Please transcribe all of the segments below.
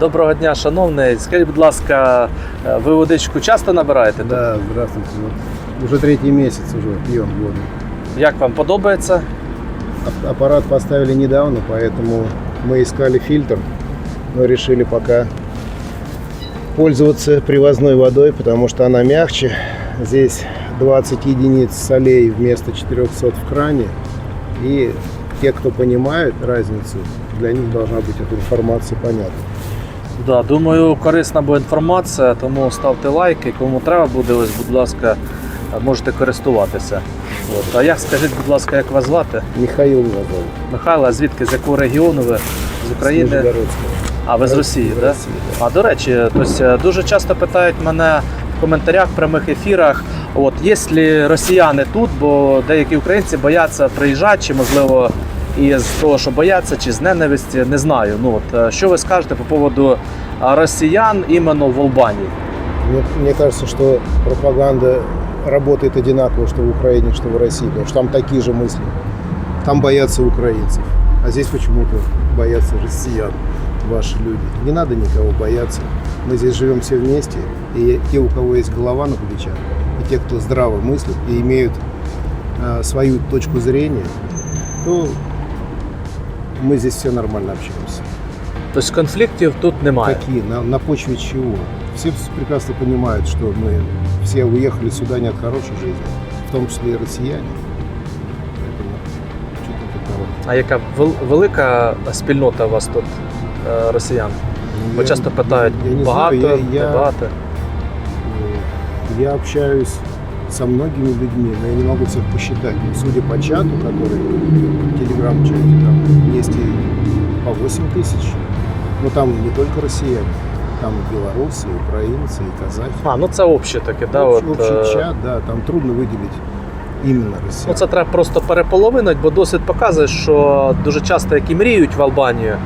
Доброго дня, шановний. Скажіть, будь ласка, е, ви водичку часто набираєте? тут? Да, здравствуйте. Вот Уже третий месяц уже пьем воду. Як вам подобається? А- Аппарат поставили недавно, поэтому мы искали фильтр, но решили пока пользоваться привозной водой, потому что она мягче. Здесь 20 единиц солей вместо 400 в кране. И те, кто понимают разницу, для них должна быть эта информация понятна. Да, думаю, корисна буде інформація, тому ставте лайки. Кому треба буде, ось, будь ласка, можете користуватися. От. А як скажіть, будь ласка, як вас звати? Меня зовут. Михайло, а звідки, з якого регіону ви? З України? А ви з Росії, так? Росії, да. А до речі, тобто, дуже часто питають мене в коментарях, в прямих ефірах, от є ли росіяни тут, бо деякі українці бояться приїжджати, чи можливо із того, що бояться, чи з ненависті, не знаю. Ну от е, що ви скажете по поводу а, росіян іменно в Албанії? Мне, мне кажется, что пропаганда работает одинаково, что в Украине, что в России, потому что там такие же мысли. Там боятся украинцев, а здесь почему-то боятся россиян, ваши люди. Не надо никого бояться. Мы здесь живем все вместе, и те, у кого есть голова на плечах, и те, кто здраво мыслит и имеют а, свою точку зрения, то мы здесь все нормально общаемся. Тобто конфліктів тут немає. Какие? На, на почве чего? Все прекрасно понимают, что мы все уехали сюда не от хорошей жизни, в том числе и россияне. Поэтому что тут такого? А яка вел- велика спільнота у вас тут е, росіян? Ну, Бо я- часто питають я не багато, знаю, я, я, небагато. э, я общаюсь со многими людьми, но я не могу всех посчитать. Но судя по чату, который в телеграм-чате, там есть и по 8 тысяч. Но там не только россияне, там и белорусы, и украинцы, и казахи. А, ну це обще таке, да, Общ- от, общий е, чат, да, там трудно выделить именно россиян. Ну, це треба просто переполовинити, бо досвід показує, що дуже часто, які мріють в Албанію,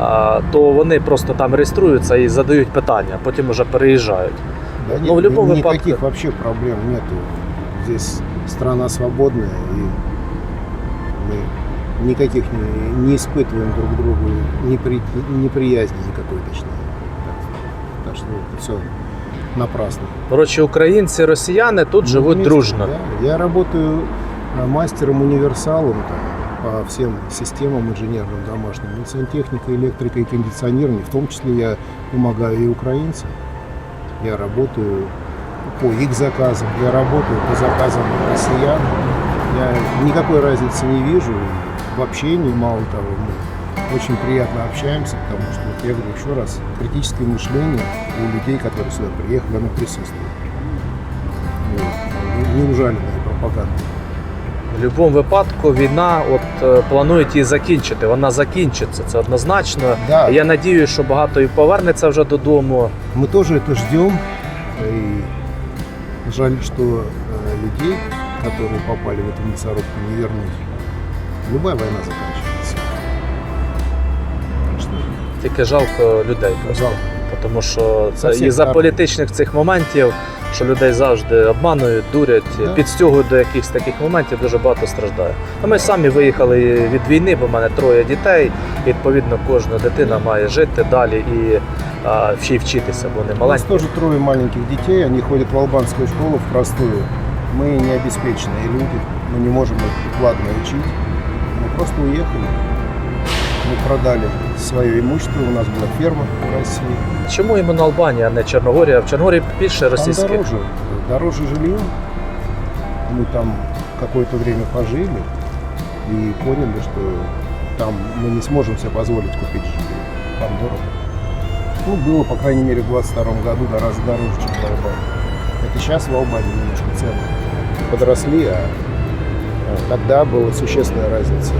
а, то вони просто там реєструються і задають питання, потім вже переїжджають. Да ну, в любом никаких выпадке. вообще проблем нету. Здесь страна свободная, и мы никаких не, не испытываем друг другу непри, неприязни никакой, точнее. Так, так что это все напрасно. Коротше, українці, росіяни тут Мы живуть вместе, дружно. да. Я работаю а, мастером-универсалом там, по всем системам инженерным домашним. Ну, сантехника, электрика и кондиционирование. В том числе я помогаю и украинцам. Я работаю по их заказам, я работаю по заказам россиян. Я никакой разницы не вижу в общении, мало того, мы очень приятно общаемся, потому что, вот я говорю еще раз, критическое мышление у людей, которые сюда приехали, оно присутствует. Вот. Не- Не ужаленная пропаганда. В будь-якому випадку війна от е, планують її закінчити. Вона закінчиться, це однозначно. Да, Я надію, що багато і повернеться вже додому. мы тоже это ждем. И жаль, что э, людей, которые попали в эту мясорубку, не вернуть. Любая война заканчивается. Так что Тільки жалко людей. Просто. жалко. Тому що За це всіх і за так. політичних цих моментів, що людей завжди обманують, дурять, Да. підстягують до якихось таких моментів, дуже багато страждає. А ми самі виїхали від війни, бо в мене троє дітей. І, відповідно, кожна дитина має жити далі і а, ще й вчитися, бо вони У нас маленькі. тоже трое маленьких детей, они ходят в албанскую школу в простую. Мы не обеспеченные люди, мы не можем их укладно учить. Мы просто уехали. Мы продали свое имущество, у нас была ферма в России. Чому іменно Албанія, а не Чорногорія? В Чорногорії більше Там російських. дороже, дороже жилье. Мы там какое-то время пожили и поняли, что там мы не сможем себе позволить купить жилье. Там дорого. Ну, было, по крайней мере, в 22 году гораздо дороже, чем в Албании. Это сейчас в Албании немножко цены подросли, а а тогда была существенная разница.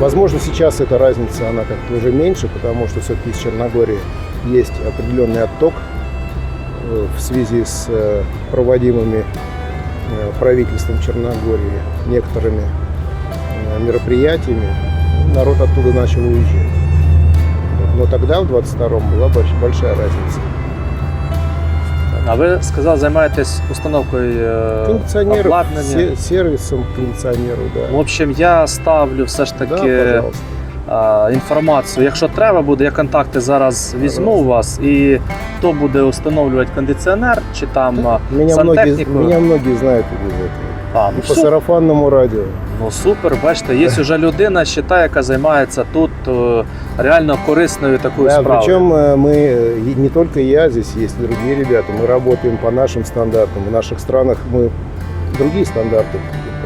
Возможно, сейчас эта разница, она как-то уже меньше, потому что все-таки из Черногории есть определенный отток э, в связи с э, проводимыми э, правительством Черногории некоторыми мероприятиями. Народ оттуда начал уезжать. Но тогда, в 22-м, была больш- большая разница. А ви сказали, займаєтесь установкою е, Кондиционеров, обладнання. се- сервисом да. В общем, я ставлю все ж Да, таки пожалуйста. інформацію. Якщо треба буде, я контакти зараз візьму у вас і хто буде встановлювати кондиціонер чи там Меня многие, сантехніку. меня многие знают и без этого. А, ну, по супер. сарафанному радио. Ну супер, бачите, є вже людина, щита, яка займається тут е, реально корисною такою Да, справою. причем э, мы, э, и не только я, здесь есть и другие ребята, мы работаем по нашим стандартам. В наших странах мы другие стандарты,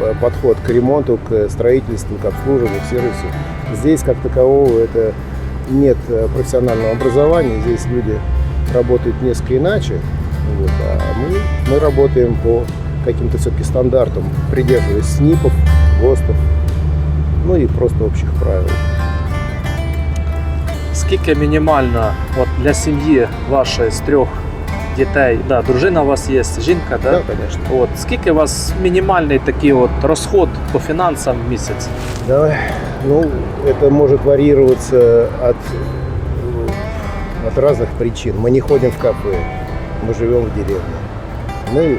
э, подход к ремонту, к строительству, к обслуживанию, к сервису. Здесь как такового это нет э, профессионального образования, здесь люди работают несколько иначе, вот, а мы, мы работаем по каким-то все-таки стандартам, придерживаясь СНИПов, ГОСТов, ну и просто общих правил. Скільки мінімально от, для сім'ї вашої з трьох дітей, да, дружина у вас є, жінка, да? Да, конечно. От, скільки у вас мінімальний такий от розход по фінансам в місяць? Давай. Ну, это может варьироваться от, э, от разных причин. Мы не ходим в кафе, мы живем в деревне. Мы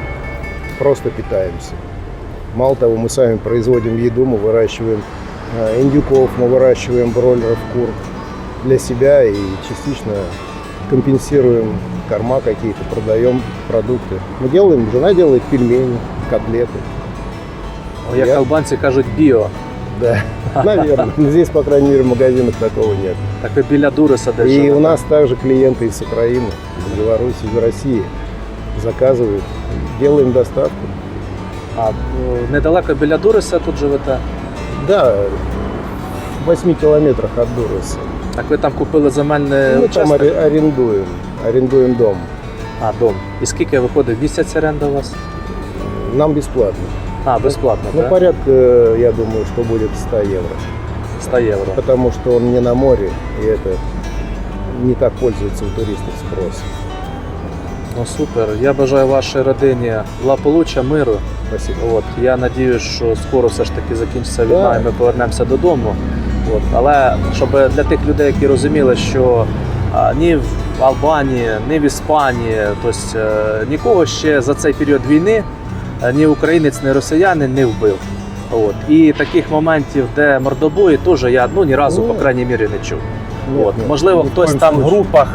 просто питаемся. Мало того, мы сами производим еду, мы выращиваем э, индюков, мы выращиваем бройлеров, кур для себя и частично компенсируем корма какие-то, продаем продукты. Мы делаем, жена делает пельмени, котлеты. О, Як Я- албанці кажуть, біо. Да, наверное. Здесь, по крайней мере, в магазинах такого нет. Так ви біля Дуриса де И живете. у нас также клиенты из Украины, из Беларуси, из России заказывают. Делаем доставку. А, ну, недалеко біля Дуриса тут живете. Да, в 8 километрах от Дуруса. Так ви там купили земельний Мы там участок? арендуем, арендуем дом. А, дом. І скільки виходить в місяць оренда у вас? Нам бесплатно. А, безплатно, Ну, так? порядка, я думаю, что будет 100 евро. 100 євро. Потому что он не на море, и это не так пользуется у туристов спросом. Ну супер. Я бажаю вашій родині благополуччя, миру. Спасибо. От я надіюсь, що скоро все ж таки закінчиться війна, і ми повернемося додому. От але щоб для тих людей, які розуміли, що а, ні в Албанії, ні в Іспанії, тобто е, нікого ще за цей період війни е, ні українець, ні росіянин не вбив. От і таких моментів, де мордобої, теж я ну ні разу, Ні. по крайній мірі, не чув. От, можливо, хтось там в групах,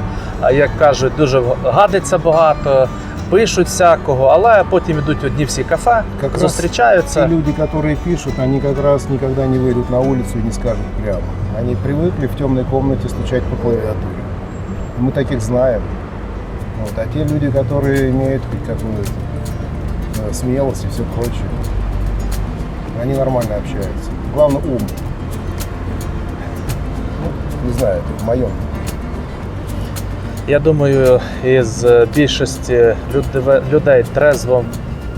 як кажуть, дуже гадиться багато, пишуть всякого, але потім йдуть одні всі кафе, Как раз зустрічаються. Те люди, которые пишут, они как раз никогда не выйдут на улицу и не скажут прямо. Они привыкли в темной комнате стучать по клавиатуре. Мы таких знаем. Вот. А те люди, которые имеют хоть какую-то э, смелость и все прочее, они нормально общаются. Главное ум. Ну, не знаю, это в моем. Я думаю, із більшості людей трезво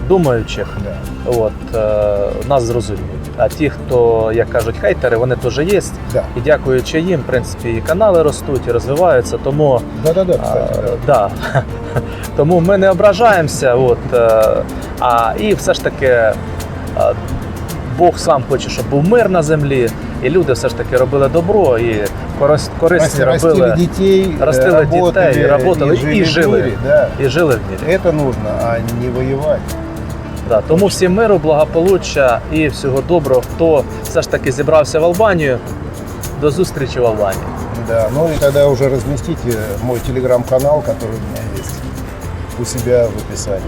думаючих, Да. от, е, нас зрозуміють. А ті, хто, як кажуть, хейтери, вони теж є. Да. І дякуючи їм, в принципі, і канали ростуть, і розвиваються. Тому Да-да-да, А, кстати, да. да. Тому ми не ображаємося. От, е, а, і все ж таки е, Бог сам хоче, щоб був мир на землі, і люди все ж таки робили добро і корис- корисні Растили робили детей, э, растили работали, детей, работали и и жили. в жили. мире, да. і жили в мірі. Это нужно, а не воевать. Да. Тому всім миру, благополуччя і всього доброго, хто все ж таки зібрався в Албанію. До зустрічі в Албанії. Да, ну и тогда уже разместите мой телеграм-канал, который у меня есть у себя в описании.